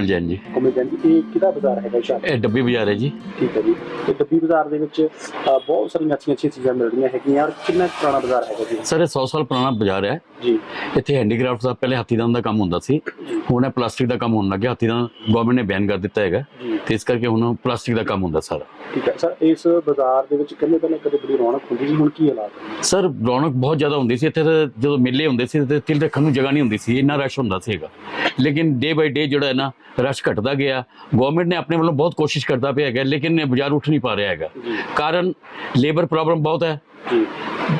ਕੋਮਲ ਜੈਨ ਜੀ। ਕੋਮਲ ਜੈਨ ਜੀ ਇਹ ਕਿਹਦਾ ਬਾਜ਼ਾਰ ਹੈਗਾ ਹੁਸ਼ਿਆਰਪੁਰ ਇਹ ਡੱਬੀ ਬਾਜ਼ਾਰ ਹੈ ਜੀ। ਠੀਕ ਹੈ ਜੀ। ਤੇ ਡੱਬੀ ਬਾਜ਼ਾਰ ਦੇ ਵਿੱਚ ਅ, ਬਹੁਤ ਸਾਰੀਆਂ ਅੱਛੀਆਂ ਅੱਛੀਆਂ ਚੀਜ਼ਾਂ ਮਿਲਦੀਆਂ ਹੈਗੀਆਂ ਔਰ ਕਿੰਨਾ ਕੁ ਪੁਰਾਣਾ ਬਾਜ਼ਾਰ ਹੈਗਾ ਜੀ? ਸਰ ਇਹ 100 ਸਾਲ ਪੁਰਾਣਾ ਬਾਜ਼ਾਰ ਹੈ। ਜੀ। ਇੱਥੇ ਹੈਂਡੀਕ੍ਰਾਫਟ ਦਾ ਪਹਿਲੇ ਹਾਥੀਦੰਦ ਦਾ ਕੰਮ ਹੁੰਦਾ ਸੀ। ਹੁਣ ਇਹ ਪਲਾਸਟਿਕ ਦਾ ਕੰਮ ਹੋਣ ਲੱਗਿਆ ਹਾਥੀਦੰਦ ਗਵਰਨਮੈਂਟ ਨੇ ਬੈਨ ਕਰ ਦਿੱਤਾ ਹੈਗਾ। ਜੀ। ਤੇ ਇਸ ਕਰਕੇ ਹੁਣ ਪਲਾਸਟਿਕ ਦਾ ਕੰਮ ਹੁੰਦਾ ਸਾਰਾ। ਠੀਕ ਹੈ। ਸਰ ਇਸ ਬਾਜ਼ਾਰ ਦੇ ਵਿੱਚ ਕਿੰਨੇ ਪਹਿਲਾਂ ਕਦੇ ਬੜੀ ਰੌਣਕ ਹੁੰਦੀ ਸੀ? ਹੁਣ ਕੀ ਹਾਲਾਤ? ਹੈ ਸਰ ਰੌਣਕ ਬਹੁਤ ਜ਼ਿਆਦਾ ਹੁੰਦੀ ਸੀ। ਇੱਥੇ ਤਾਂ ਜਦੋਂ ਮੇਲੇ ਹੁੰਦੇ ਸੀ ਤੇ ਤਿਲ ਰੱਖਣ ਨੂੰ ਜਗ੍ਹਾ ਨਹੀਂ ਹੁੰਦੀ ਸੀ। ਇੰਨਾ ਰਸ਼ ਹੁੰਦਾ ਸੀਗਾ ਲੇਕਿਨ ਡੇ ਬਾਈ ਡੇ ਜਿਹੜਾ ਹੈ ਨਾ ਰਸ਼ ਘਟਦਾ ਗਿਆ ਗਵਰਨਮੈਂਟ ਨੇ ਆਪਣੇ ਵੱਲੋਂ ਬਹੁਤ ਕੋਸ਼ਿਸ਼ ਕਰਦਾ ਪਿਆ ਹੈਗਾ ਲੇਕਿਨ ਇਹ ਬਾਜ਼ਾਰ ਉੱਠ ਨਹੀਂ ਪਾ ਰਿਹਾ ਹੈਗਾ ਜੀ कारण लेबर प्रॉब्लम बहुत है ਜੀ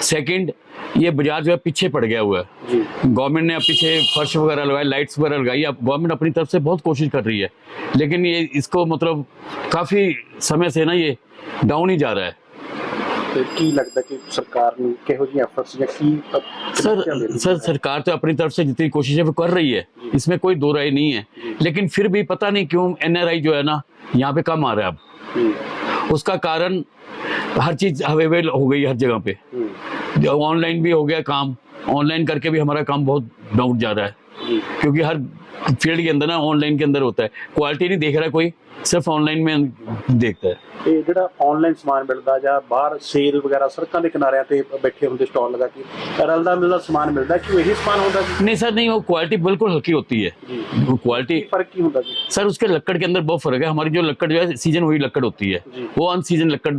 सेकंड ये बाजार जो है पीछे पड़ गया हुआ है ਜੀ गवर्नमेंट ने अब पीछे फर्श वगैरह लगाए लाइट्स वगैरह लगाई अब गवर्नमेंट अपनी तरफ से बहुत कोशिश कर रही है लेकिन ये इसको मतलब काफ़ी समय से ना ये डाउन ही जा रहा है ਤੇ ਕੀ ਲੱਗਦਾ ਕਿ ਸਰਕਾਰ ਨੂੰ ਕਿਹੋ ਜਿਹੀ ਐਫਰਟਸ ਜਾਂ ਕੀ ਅ, सर ਕਿਆ ਮਿਲ सर सरकार तो अपनी तरफ से जितनी कोशिशें वो कर रही है इसमें कोई दो राय नहीं है लेकिन फिर भी पता नहीं क्यों एनआरआई जो है ना यहाँ पे कम आ रहा है अब ਜੀ उसका कारण हर चीज़ अवेलेबल हो गई हर जगह पे ਹੂੰ ऑनलाइन भी हो गया काम ऑनलाइन करके भी हमारा काम बहुत डाउन जा रहा है ਜੀ क्योंकि हर फील्ड के अंदर ना ऑनलाइन के अंदर होता है क्वालिटी नहीं देख रहा कोई सिर्फ ऑनलाइन में देखता है ਤੇ ਜਿਹੜਾ ਆਨਲਾਈਨ ਸਮਾਨ ਮਿਲਦਾ ਜਾਂ ਬਾਹਰ ਸੇਲ ਵਗੈਰਾ ਸੜਕਾਂ ਦੇ ਕਿਨਾਰਿਆਂ ਤੇ ਬੈਠੇ ਹੁੰਦੇ ਸਟਾਲ ਲਗਾ ਕੇ ਰਲਦਾ ਮਿਲਦਾ ਸਮਾਨ ਮਿਲਦਾ ਕਿ ਇਹੀ ਸਮਾਨ ਹੁੰਦਾ ਜੀ नहीं सर नहीं वो क्वालिटी बिल्कुल हल्की होती है ਜੀ वो क्वालिटी ਕੀ ਫਰਕ ਕੀ ਹੁੰਦਾ ਜੀ सर उसके लक्कड़ के अंदर बहुत फर्क है हमारी जो लक्कड़ जो है सीजन हुई लक्कड़ होती है जी। वो अन सीजन लक्कड़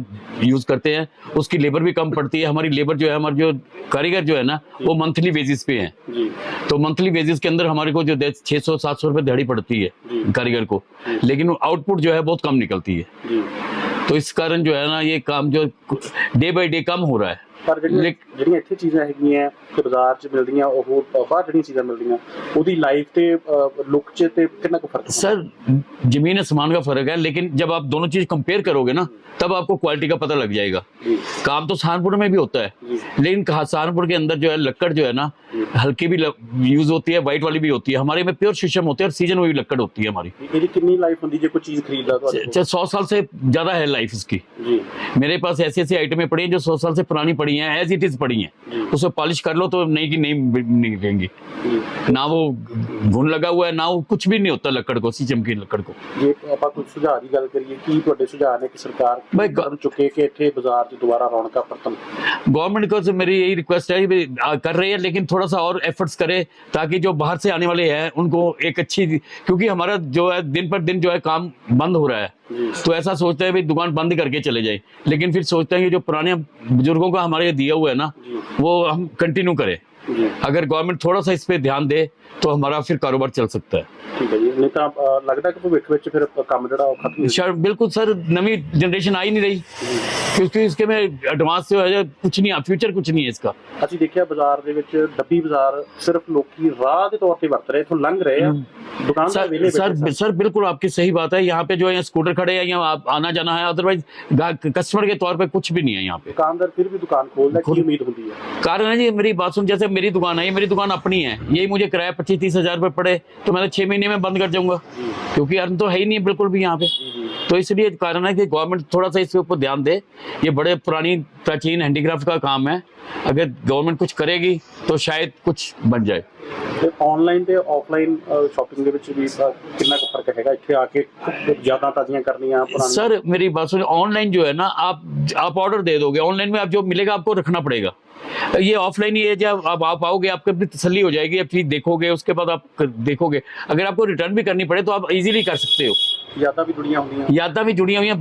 यूज करते हैं उसकी लेबर भी कम पड़ती है हमारी लेबर जो है हमारे जो कारीगर जो है ना वो मंथली बेसिस पे हैं ਜੀ तो मंथली बेसिस के अंदर हमारे को जो छः सौ सात सौ रुपये दिहाड़ी पड़ती जी। है कारीगर को लेकिन आउटपुट जो है बहुत कम निकलती है ਜੀ तो इस कारण जो है ना ये काम जो डे बाई डे कम हो रहा है ਪਰ ਜਿਹੜੀਆਂ ਲੇਕ- ਜਿਹੜੀਆਂ ਇੱਥੇ ਚੀਜ਼ਾਂ ਹੈਗੀਆਂ ਕਿ ਬਾਜ਼ਾਰ 'ਚ ਮਿਲਦੀਆਂ ਉਹ ਬਾਹਰ ਜਿਹੜੀਆਂ ਚੀਜ਼ਾਂ ਮਿਲਦੀਆਂ ਉਹਦੀ ਲਾਈਫ ਤੇ ਲੁੱਕ 'ਚ ਤੇ ਕਿੰਨਾ ਕੁ ਫ਼ਰਕ ਹੁੰਦਾ? सर जमीन आसमान का फर्क है लेकिन जब आप दोनों चीज कंपेयर करोगे ना तब आपको क्वालिटी का पता लग जाएगा जी काम तो सहारनपुर में भी होता है जी लेकिन कहा- सहारनपुर के अंदर जो है लक्कड़ जो है ना जी। हल्की भी यूज होती है वाइट वाली भी होती है हमारे में प्योर शीशम होते हैं और सीजन में भी लक्कड़ होती है हमारी ਇਹਦੀ कितनी लाइफ ਹੁੰਦੀ ਜੇ ਕੋਈ ਚੀਜ਼ ਖਰੀਦਦਾ ਤੁਹਾਡੇ ਕੋਲ? ਸौ साल से ज्यादा है लाइफ इसकी जी मेरे पास ऐसी ऐसी आइटमें पड़ी हैं जो सौ साल से पुरानी पड़ी हैं एज इट इज पड़ी हैं जी। उसे पॉलिश कर लो तो नई की नई निकलेंगी ਜੀ ना वो घुन लगा हुआ है ना वो कुछ भी नहीं होता लकड़ को सीचम की लकड़ को ਜੇ ਆਪਾਂ ਕੋਈ ਸੁਝਾਅ ਦੀ ਗੱਲ ਕਰੀਏ ਕੀ ਤੁਹਾਡੇ ਸੁਝਾਅ ਨੇ ਕਿ ਸਰਕਾਰ ਕੀ ਬਈ ਗ- ਕਦਮ ਚੁੱਕੇ ਕਿ ਇੱਥੇ ਬਾਜ਼ਾਰ 'ਚ ਦੁਬਾਰਾ ਰੌਣਕਾਂ ਪਰਤਨ गवर्नमेंट को से मेरी यही रिक्वेस्ट है कि भाई, आ, कर रही है लेकिन थोड़ा सा और एफर्ट्स करे ताकि जो बाहर से आने वाले हैं उनको एक अच्छी क्योंकि हमारा जो है दिन पर दिन जो है काम बंद हो रहा है जी तो ऐसा सोचते हैं भाई दुकान बंद करके चले जाए लेकिन फिर सोचते हैं कि जो पुराने बुजुर्गों का हमारे दिया हुआ है ना जी वो हम कंटिन्यू करें ਜੀ अगर गवर्नमेंट थोड़ा सा इस पे ध्यान दे तो हमारा फिर कारोबार चल सकता है ਠੀਕ ਹੈ ਜੀ ਨਹੀਂ ਤਾਂ ਅ, ਲੱਗਦਾ ਕਿ ਭਵਿੱਖ ਵਿੱਚ ਫਿਰ ਕੰਮ ਜਿਹੜਾ ਉਹ ਖਤਮ ਹੋ सर बिल्कुल सर नवी जनरेशन आ ही नहीं रही क्योंकि इसके में एडवांस जो है कुछ नहीं फ्यूचर कुछ नहीं है इसका ਅਸੀਂ ਦੇਖਿਆ ਬਾਜ਼ਾਰ ਦੇ ਵਿੱਚ ਡੱਬੀ ਬਾਜ਼ਾਰ सिर्फ ਲੋਕੀ ਰਾਹ ਦੇ ਤੌਰ ਤੇ ਵਰਤ ਰਹੇ ਇਥੋਂ ਲੰਘ ਰਹੇ ਆ ਦੁਕਾਨਦਾਰ सर ਵੇਲੇ सर ਬੈਠੇ सर बिल्कुल आपकी सही बात है यहाँ पे जो है स्कूटर खड़े हैं यहाँ आप आना जाना है अदरवाइज कस्टमर के तौर पे कुछ भी नहीं है यहाँ पे ਦੁਕਾਨਦਾਰ ਫਿਰ ਵੀ ਦੁਕਾਨ ਖੋਲਦਾ ਕੀ खुद- ਉਮੀਦ ਹੁੰਦੀ ਹੈ कारण है जी मेरी बात सुन जैसे मेरी दुकान है ये मेरी दुकान अपनी है यही मुझे किराया पच्चीस तीस हजार रुपये पड़े तो मैं तो छह महीने में बंद कर जाऊंगा जी क्योंकि अर्न तो है ही नहीं बिल्कुल भी यहाँ पे जी जी तो इसलिए कारण है कि गवर्नमेंट थोड़ा सा इसके ऊपर ध्यान दे ये बड़े पुरानी प्राचीन हैंडीक्राफ्ट का काम है अगर गवर्नमेंट कुछ करेगी तो शायद कुछ बन जाए ਤੇ ਆਨਲਾਈਨ ਤੇ ਆਫਲਾਈਨ ਸ਼ਾਪਿੰਗ ਦੇ ਵਿੱਚ ਵੀ ਅ, ਕਿੰਨਾ ਕੁ ਫਰਕ ਹੈਗਾ ਇੱਥੇ ਆ ਕੇ ਜ਼ਿਆਦਾ ਤਾਜ਼ੀਆਂ ਕਰਨੀਆਂ ਪੁਰਾਣੀਆਂ सर मेरी बात सुनिए ऑनलाइन जो है ना आप आप ऑर्डर दे दोगे ऑनलाइन में आप जो मिलेगा आपको रखना पड़ेगा ये ऑफलाइन ही है जब अब आप आओगे आपको अपनी तसल्ली हो जाएगी अब चीज देखोगे उसके बाद आप कर- देखोगे अगर आपको रिटर्न भी करनी पड़े तो आप इजीली कर सकते हो ਯਾਦਾਂ ਵੀ ਜੁੜੀਆਂ ਹੁੰਦੀਆਂ यादा भी जुड़ी हुई हैं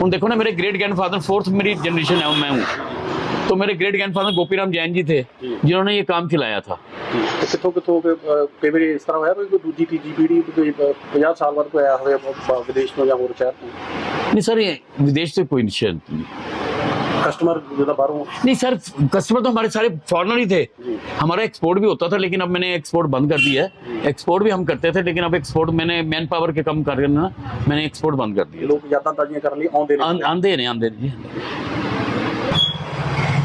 हम देखो ना मेरे ग्रेट ग्रैंडफादर फोर्थ मेरी जनरेशन है मैं हूँ तो मेरे ग्रेट ग्रैंडफादर गोपीराम जैन जी थे जी। जिन्होंने ये काम खिलाया था ਤੇ ਕਿੱਥੋਂ ਕਿੱਥੋਂ ਕਿ, ਅ, ਕਈ ਵਾਰੀ ਇਸ ਤਰ੍ਹਾਂ ਹੋਇਆ ਵੀ ਕੋਈ ਦੂਜੀ ਤੀਜੀ ਪੀੜ੍ਹੀ ਕੋਈ ਅ, 50 ਸਾਲ ਬਾਅਦ ਕੋਈ ਆਇਆ ਹੋਵੇ ਬ- ਵਿਦੇਸ਼ ਤੋਂ ਜਾਂ ਹੋਰ ਸ਼ਹਿਰ ਤੋਂ नहीं सर ये विदेश से कोई निश्चय कस्टमर जो था बाहरों नहीं सर कस्टमर तो हमारे सारे फॉरनर ही थे हमारा एक्सपोर्ट भी होता था लेकिन अब मैंने एक्सपोर्ट बंद कर दिया है एक्सपोर्ट भी हम करते थे लेकिन अब एक्सपोर्ट मैंने मैन पावर के कम करके ना मैंने एक्सपोर्ट बंद कर दिया लोग यात्रा कर रही आंदे ने आंदे ने जी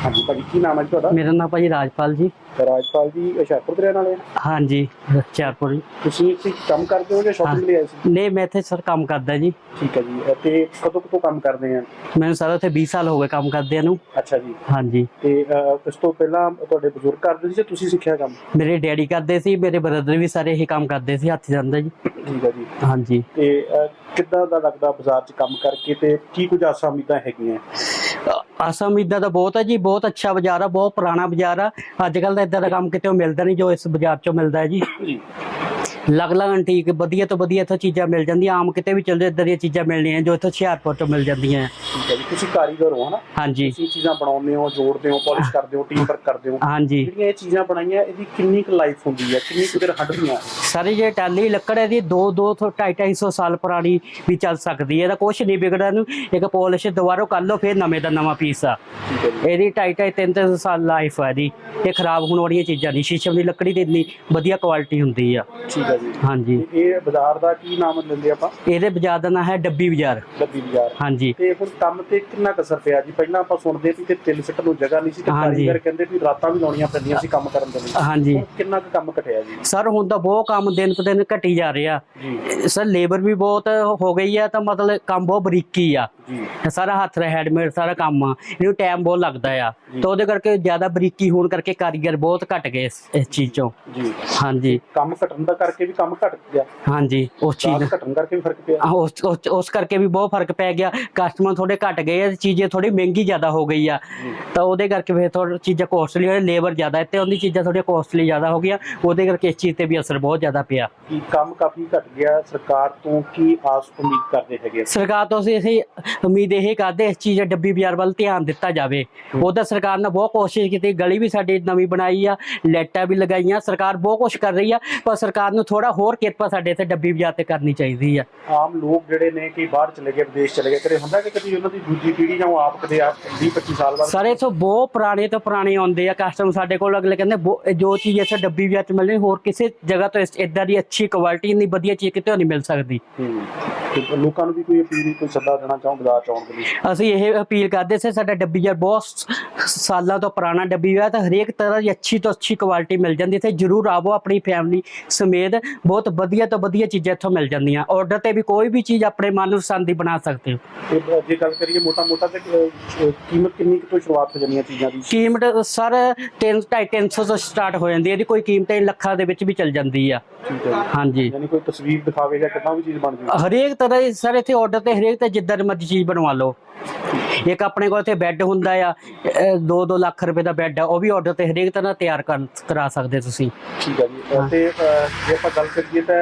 ਹਾਂਜੀ ਭਾਜੀ ਕੀ ਨਾਮ ਹੈ ਜੀ ਤੁਹਾਡਾ? ਮੇਰਾ ਨਾਮ ਭਾਜੀ ਰਾਜਪਾਲ ਜੀ। ਰਾਜਪਾਲ ਜੀ ਹੁਸ਼ਿਆਰਪੁਰ ਦੇ ਰਹਿਣ ਵਾਲੇ ਆ? ਹਾਂਜੀ ਹੁਸ਼ਿਆਰਪੁਰ। ਜੀ ਤੁਸੀਂ ਇੱਥੇ ਕੰਮ ਕਰਦੇ ਹੋ ਜਾਂ ਸ਼ਾਪਿੰਗ ਲਈ ਆਏ ਸੀ? ਨਹੀਂ ਮੈਂ ਇੱਥੇ ਸਰ ਕੰਮ ਕਰਦਾ ਜੀ। ਠੀਕ ਹੈ ਜੀ ਤੇ ਕਦੋਂ ਕਦੋਂ ਕੰਮ ਕਰਦੇ ਆ? ਮੈਨੂੰ ਸਰ ਉੱਥੇ 20 ਸਾਲ ਹੋ ਗਏ ਕੰਮ ਕਰਦਿਆਂ ਨੂੰ। ਅੱਛਾ ਜੀ। ਹਾਂਜੀ। ਤੇ ਇਸ ਤੋਂ ਪਹਿਲਾਂ ਤੁਹਾਡੇ ਬਜ਼ੁਰਗ ਕਰਦੇ ਸੀ ਜਾਂ ਤੁਸੀਂ ਸਿੱਖਿਆ ਕੰਮ? ਮੇਰੇ ਡੈਡੀ ਕਰਦੇ ਸੀ ਮੇਰੇ ਬ੍ਰਦਰ ਵੀ ਸਾਰੇ ਇਹੀ ਕੰਮ ਕਰਦੇ ਸੀ ਹੱਥ ਜਾਂਦਾ ਜੀ। ਠੀਕ ਹੈ ਜੀ। ਹਾਂਜੀ। ਤੇ ਕਿੱਦਾਂ ਦਾ ਲੱਗਦਾ ਬਾਜ਼ਾਰ 'ਚ ਕੰਮ ਕਰਕੇ ਤੇ ਕੀ ਕੁਝ ਆਸਾਂ ਉਮੀਦਾਂ ਹੈਗੀਆਂ? ਅਸਮ ਇਦਾਂ ਦਾ ਬਹੁਤ ਹੈ ਜੀ, ਬਹੁਤ ਅੱਛਾ ਬਾਜ਼ਾਰ ਆ, ਬਹੁਤ ਪੁਰਾਣਾ ਬਾਜ਼ਾਰ ਆ। ਅੱਜ ਕੱਲ ਦਾ ਇਦਾਂ ਦਾ ਕੰਮ ਕਿਤੇ ਮਿਲਦਾ ਨਹੀਂ ਜੋ ਇਸ ਬਾਜ਼ਾਰ ਚੋਂ ਮਿਲਦਾ ਹੈ ਜੀ। ਜੀ ਅਲੱਗ ਅਲੱਗ ਅੰਟੀਕ ਵਧੀਆ ਤੋਂ ਵਧੀਆ ਇੱਥੋਂ ਚੀਜ਼ਾਂ ਮਿਲ ਜਾਂਦੀਆਂ ਆਮ ਕਿਤੇ ਵੀ ਚਲਦੇ ਇਦਾਂ ਦੀਆਂ ਚੀਜ਼ਾਂ ਮਿਲਣੀਆਂ ਜੋ ਇੱਥੋਂ ਹੁਸ਼ਿਆਰਪੁਰ ਤੋਂ ਮਿਲ ਜਾਂਦੀਆਂ। ਠੀਕ ਹੈ ਜੀ ਤੁਸੀਂ ਕਾਰੀਗਰ ਹੋ ਹਨਾ? ਹਾਂਜੀ। ਤੁਸੀਂ ਚੀਜ਼ਾਂ ਬਣਾਉਂਦੇ ਹੋ ਜੋੜਦੇ ਹੋ ਪਾਲਿਸ਼ ਕਰਦੇ ਹੋ ਟੀਮ ਵਰਕ ਕਰਦੇ ਹੋ। ਹਾਂਜੀ। ਜਿਹੜੀਆਂ ਇਹ ਚੀਜ਼ਾਂ ਬਣਾਈਆਂ ਇਹਦੀ ਕਿੰਨੀ ਕੁ ਲਾਈਫ ਹੁੰਦੀ ਹੈ? ਕਿੰਨੀ ਕੁ ਦੇਰ ਹਟਦੀਆਂ? ਸਾਰੀ ਜੇ ਟਾਲੀ ਲੱਕੜ ਹੈ ਦੀ 2 2 ਤੋਂ 2.5 250 ਸਾਲ ਪੁਰਾਣੀ ਵੀ ਚੱਲ ਸਕਦੀ ਹੈ। ਇਹਦਾ ਕੁਝ ਨਹੀਂ ਵਿਗੜਦਾ ਇਹਨੂੰ। ਇੱਕ ਪਾਲਿਸ਼ ਦੁਬਾਰਾ ਕਰ ਲਓ ਫਿਰ ਨਵੇਂ ਦਾ ਨਵਾਂ ਪੀਸ ਆ। ਠੀਕ ਹੈ ਜੀ। ਇਹਦੀ 2.5 2.5 3 3 ਸਾਲ ਲਾਈਫ ਹੈ ਦੀ ਇਹ ਖਰਾਬ ਹੋਣ ਵਾਲੀਆਂ ਚੀਜ਼ਾਂ ਨਹੀਂ। ਸ਼ੀਸ਼ਮ ਦੀ ਲੱਕੜੀ ਦੀ ਇੰਨੀ ਵਧੀਆ ਕੁਆਲਿਟੀ ਹੁੰਦੀ ਆ। ਠੀਕ ਹੈ ਜੀ। ਹਾਂਜੀ। ਤੇ ਇਹ ਬਾਜ਼ਾਰ ਦਾ ਕੀ ਨਾਮ ਲੈਂਦੇ ਆਪਾਂ? ਇਹਦੇ ਬਾਜ਼ਾਰ ਦਾ ਨਾਂ ਹੈ ਡੱਬੀ ਬਾਜ਼ਾਰ। ਡੱਬੀ ਬਾਜ਼ਾਰ। ਹਾਂਜੀ। ਤੇ ਹੁਣ ਕੰਮ ਤੇ ਕਿੰਨਾ ਕਸਰ ਪਿਆ ਜੀ? ਪਹਿਲਾਂ ਆਪਾਂ ਸੁਣਦੇ ਸੀ ਕਿ ਤਿੰਨ ਸਿੱਟ ਨੂੰ ਜਗ੍ਹਾ ਨਹੀਂ ਸੀ ਤੇ ਹਾਂਜੀ। ਕਾਰੀਗਰ ਕਹਿੰਦੇ ਵੀ ਰਾਤਾਂ ਵੀ ਲਾਉਣੀਆਂ ਪੈਂਦੀਆਂ ਸੀ ਕੰਮ ਕਰਨ ਦੇ ਲਈ। ਹਾਂਜੀ। ਹੁਣ ਕਿੰਨਾ ਕੁ ਕੰਮ ਘਟਿਆ ਜੀ? ਸਰ ਹੁਣ ਤਾਂ ਬਹੁਤ ਕੰਮ ਦਿਨ ਪਰ ਦਿਨ ਘਟੀ ਜਾ ਰਿਹਾ। ਜੀ। ਸਰ ਲੇਬਰ ਵੀ ਬਹੁਤ ਹੋ ਗਈ ਆ ਤਾਂ ਮਤਲਬ ਕੰਮ ਬਹੁਤ ਬਰੀਕੀ ਆ। ਜੀ। ਸਾਰਾ ਹੱਥ ਦਾ ਹੈਂਡਮੇਡ ਸਾਰਾ ਕੰਮ ਆ। ਇਹਨੂੰ ਟਾਈਮ ਬਹੁਤ ਲੱਗਦਾ ਆ। ਤਾਂ ਉਹਦੇ ਕਰਕੇ ਜ਼ਿਆਦਾ ਬਰੀਕੀ ਹੋਣ ਕਰਕੇ ਕਾਰੀਗਰ ਬਹੁਤ ਘਟ ਗਏ ਇਸ ਇਸ ਚੀਜ਼ ਚੋਂ। ਜੀ। ਹਾਂਜੀ। ਕੰਮ ਘਟਣ ਦਾ ਕਰਕੇ ਵੀ ਕੰਮ ਘਟ ਗਿਆ। ਹਾਂਜੀ ਉਸ ਚੀਜ਼ ਰਾਤ ਘਟਣ ਕਰਕੇ ਵੀ ਫ਼ਰਕ ਪਿਆ। ਉਸ ਉਸ- ਉਸ ਕਰਕੇ ਵੀ ਬਹੁਤ ਫ਼ਰਕ ਪੈ ਗਿਆ। ਕਸਟਮਰ ਥੋੜੇ ਘਟ ਗਏ ਆ ਚੀਜ਼ੇ ਥੋੜੀ ਮਹਿੰਗੀ ਜ਼ਿਆਦਾ ਹੋ ਗਈ ਆ। ਤਾਂ ਉਹਦੇ ਕਰਕੇ ਫਿਰ ਥੋੜੀ ਚੀਜ਼ਾਂ ਕੋਸਟਲੀ ਹੋਏ ਲੇਬਰ ਜ਼ਿਆਦਾ ਹੈ ਤੇ ਉਹਦੀ ਚੀਜ਼ਾਂ ਥੋੜੀਆਂ ਕੋਸਟਲੀ ਜ਼ਿਆਦਾ ਹੋ ਗਈਆਂ। ਉਹਦੇ ਕਰਕੇ ਇਸ ਚੀਜ਼ ਤੇ ਵੀ ਅਸਰ ਬਹੁਤ ਜ਼ਿਆਦਾ ਪਿਆ। ਕੀ ਕੰਮ ਕਾਫੀ ਘਟ ਗਿਆ? ਸਰਕਾਰ ਤੋਂ ਕੀ ਆਸ ਉਮੀਦ ਕਰਦੇ ਹੈਗੇ? ਸਰਕਾਰ ਤੋਂ ਅਸੀਂ ਅਸੀਂ ਉਮੀਦ ਇਹ ਕਰਦੇ ਇਸ ਚੀਜ਼ ਡੱਬੀ ਬਾਜ਼ਾਰ ਵੱਲ ਧਿਆਨ ਦਿੱਤਾ ਜਾਵੇ। ਉਹਦਾ ਸਰਕਾਰ ਨੇ ਬਹੁਤ ਕੋਸ਼ਿਸ਼ ਕੀਤੀ ਗਲੀ ਵੀ ਸਾਡੀ ਨਵੀਂ ਬਣਾਈ ਆ ਲਾਈਟਾਂ ਵੀ ਲਗਾਈਆਂ ਸਰਕਾਰ ਬਹੁਤ ਕੁਛ ਕਰ ਰਹੀ ਆ ਪਰ ਸਰਕਾਰ ਨੂੰ ਥੋੜਾ ਹੋਰ ਕਿਰਪਾ ਸਾਡੇ ਇੱਥੇ ਡੱਬੀ ਬਾਜ਼ਾਰ ਤੇ ਕਰਨੀ ਚਾਹੀਦੀ ਆ। ਆਮ ਲੋਕ ਜਿਹੜੇ ਨੇ ਕਿ ਬਾਹਰ ਚਲੇ ਗਏ ਵਿਦੇਸ਼ ਚਲੇ ਗਏ ਕਦੇ ਹੁੰਦਾ ਕਿ ਕਦੀ ਉਹਨਾਂ ਦੀ ਦੂਜੀ ਪੀੜ੍ਹੀ ਜਾਂ ਉਹ ਆਪ ਕਦੇ ਆਪ 20 25 ਸਾਲ ਬਾਅਦ? ਸਾਰੇ ਤੋਂ ਬਹੁਤ ਪੁਰਾਣੇ ਤੋਂ ਪੁਰਾਣੇ ਆਉਂਦੇ ਆ ਕਸਟਮਰ ਸਾਡੇ ਕੋਲ ਅਗਲੇ ਕਹਿੰਦੇ ਬੋ- ਇਹ ਜੋ ਚੀਜ਼ ਇੱਥੇ ਡੱਬੀ ਬਾਜ਼ਾਰ ਚ ਮਿਲਣੀ ਹੋਰ ਕਿਸੇ ਜਗ੍ਹਾ ਤੋਂ ਇਸ- ਏਦਾਂ ਦੀ ਅੱਛੀ ਕੁਆਲਿਟੀ ਨਹੀਂ ਵਧੀਆ ਚੀਜ਼ ਕਿਤੇ ਨਹੀਂ ਮਿਲ ਸਕਦੀ। ਹੂੰ। ਤੇ ਲੋਕਾਂ ਨੂੰ ਵੀ ਕੋਈ ਅਪੀਲ ਕੋਈ ਸੱਦਾ ਦੇਣਾ ਚਾਹੋ ਬਾਜ਼ਾਰ ਚ ਆਉਣ ਦੇ ਲਈ? ਅਸੀਂ ਇਹ ਅਪੀਲ ਕਰਦੇ ਸੀ ਸਾਡਾ ਡੱਬੀ ਬਾਜ਼ਾਰ ਬਹੁਤ ਸਾਲਾਂ ਤੋਂ ਪੁਰਾਣਾ ਡੱਬੀ ਬਾਜ਼ਾਰ ਤਾਂ ਹਰੇਕ ਤਰ੍ਹਾਂ ਦੀ ਅੱਛੀ ਤੋਂ ਅੱਛੀ ਕੁਆਲਿਟੀ ਮਿਲ ਜਾਂਦੀ ਇੱਥੇ ਜਰੂਰ ਆਵੋ ਆਪਣੀ ਫੈਮਿਲੀ ਸਮੇਤ। ਬਹੁਤ ਵਧੀਆ ਤੋਂ ਵਧੀਆ ਚੀਜ਼ਾਂ ਇੱਥੋਂ ਮਿਲ ਜਾਂਦੀਆਂ। ਆਰਡਰ ਤੇ ਵੀ ਕੋਈ ਵੀ ਚੀਜ਼ ਆਪਣੇ ਮਨ ਪਸੰਦ ਦੀ ਬਣਾ ਸਕਦੇ ਹੋ। ਤੇ ਜੇ ਗੱਲ ਕਰੀਏ ਮੋਟਾ ਮੋਟਾ ਤੇ ਅਹ, ਕੀਮਤ ਕਿੰਨੀ ਤੋਂ ਸ਼ੁਰੂਆਤ ਹੋ ਜਾਂਦੀਆਂ ਚੀਜ਼ਾਂ ਦੀ? ਕੀਮਤ ਸਰ 3 250 ਤੋਂ ਸਟਾਰਟ ਹੋ ਜਾਂਦੀ ਹੈ। ਇਹਦੀ ਕੋਈ ਕੀਮਤ ਲੱਖਾਂ ਦੇ ਵਿੱਚ ਵੀ ਚੱਲ ਜਾਂਦੀ ਆ। ਹਾਂਜੀ। ਯਾਨੀ ਕੋਈ ਤਸਵੀਰ ਦਿਖਾਵੇ ਜਾਂ ਕਿੱਦਾਂ ਵੀ ਚੀਜ਼ ਬਣ ਜੂ। ਹਰੇਕ ਤਰ੍ਹਾਂ ਦੀ ਸਰ ਇੱਥੇ ਆਰਡਰ ਤੇ ਹਰੇਕ ਤੇ ਜਿੱਦਾਂ ਦੀ ਮਰਜ਼ੀ ਚੀਜ਼ ਬਣਵਾ ਲਓ। ਇੱਕ ਆਪਣੇ ਕੋਲ ਇੱਥੇ ਬੈੱਡ ਹੁੰਦਾ ਆ। 2-2 ਲੱਖ ਰੁਪਏ ਦਾ ਬੈੱਡ ਆ ਉਹ ਵੀ ਆਰਡਰ ਤੇ ਹਰੇਕ ਤਰ੍ਹਾਂ ਤਿਆਰ ਕਰ ਕਰਾ ਸਕਦੇ ਤੁਸੀਂ। ਠੀਕ ਹੈ ਜੀ ਤੇ ਜੇ ਆਪਾਂ ਗੱਲ ਕਰੀਏ ਤਾਂ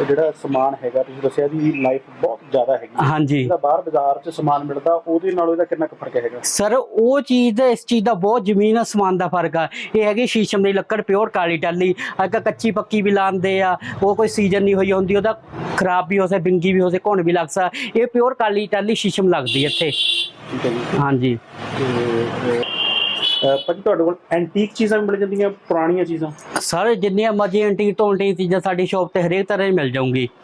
ਇਹ ਜਿਹੜਾ ਸਮਾਨ ਹੈਗਾ ਤੁਸੀਂ ਦੱਸਿਆ ਦੀ ਲਾਈਫ ਬਹੁਤ ਜ਼ਿਆਦਾ ਹੈਗੀ ਹੈ। ਹਾਂਜੀ। ਜਿਹੜਾ ਬਾਹਰ ਬਾਜ਼ਾਰ 'ਚ ਸਮਾਨ ਮਿਲਦਾ ਉਹਦੇ ਨਾਲੋਂ ਇਹਦਾ ਕਿੰਨਾ ਕੁ ਫ਼ਰਕ ਹੈਗਾ? ਸਰ ਉਹ ਚੀਜ਼ ਦਾ ਇਸ ਚੀਜ਼ ਦਾ ਬਹੁਤ ਜ਼ਮੀਨ ਅਸਮਾਨ ਦਾ ਫ਼ਰਕ ਆ। ਇਹ ਹੈਗੀ ਸ਼ੀਸ਼ਮ ਦੀ ਲੱਕੜ ਪਿਓਰ ਕਾਲੀ ਟਾਲੀ। ਅੱਗਾ ਕੱਚੀ ਪੱਕੀ ਵੀ ਲਾਉਂਦੇ ਆ ਉਹ ਕੋਈ ਸੀਜ਼ਨ ਨਹੀਂ ਹੋਈ ਹੁੰਦੀ ਉਹਦਾ ਖਰਾਬ ਵੀ ਹੋ ਸਕਦਾ ਬਿੰਗੀ ਵੀ ਹੋ ਸਕਦਾ ਘੁਣ ਵੀ ਲੱਗ ਸਕਦਾ। ਇਹ ਪਿਓਰ ਕਾਲੀ ਟਾਲੀ ਸ਼ੀਸ਼ਮ ਲੱਗਦੀ ਇੱਥੇ। ਠੀਕ ਹੈ ਜੀ। ਹਾਂਜੀ। ਤੇ ਅਹ, ਤੁਹਾਡੇ ਕੋਲ ਐਂਟੀਕ ਚੀਜ਼ਾਂ ਵੀ ਮਿਲ ਜਾਂਦੀਆਂ ਪੁਰਾਣੀਆਂ ਚੀਜ਼ਾਂ? ਸਾਰੇ ਜਿੰਨੀਆਂ ਮਰਜ਼ੀ ਐਂਟੀਕ ਤੋਂ ਐਂਟੀਕ ਚੀਜ਼ਾਂ ਸਾਡੀ ਸ਼ਾਪ ਤੇ ਹਰੇਕ ਤਰ੍ਹਾਂ ਦੀ ਮਿਲ ਜਾਊਗੀ।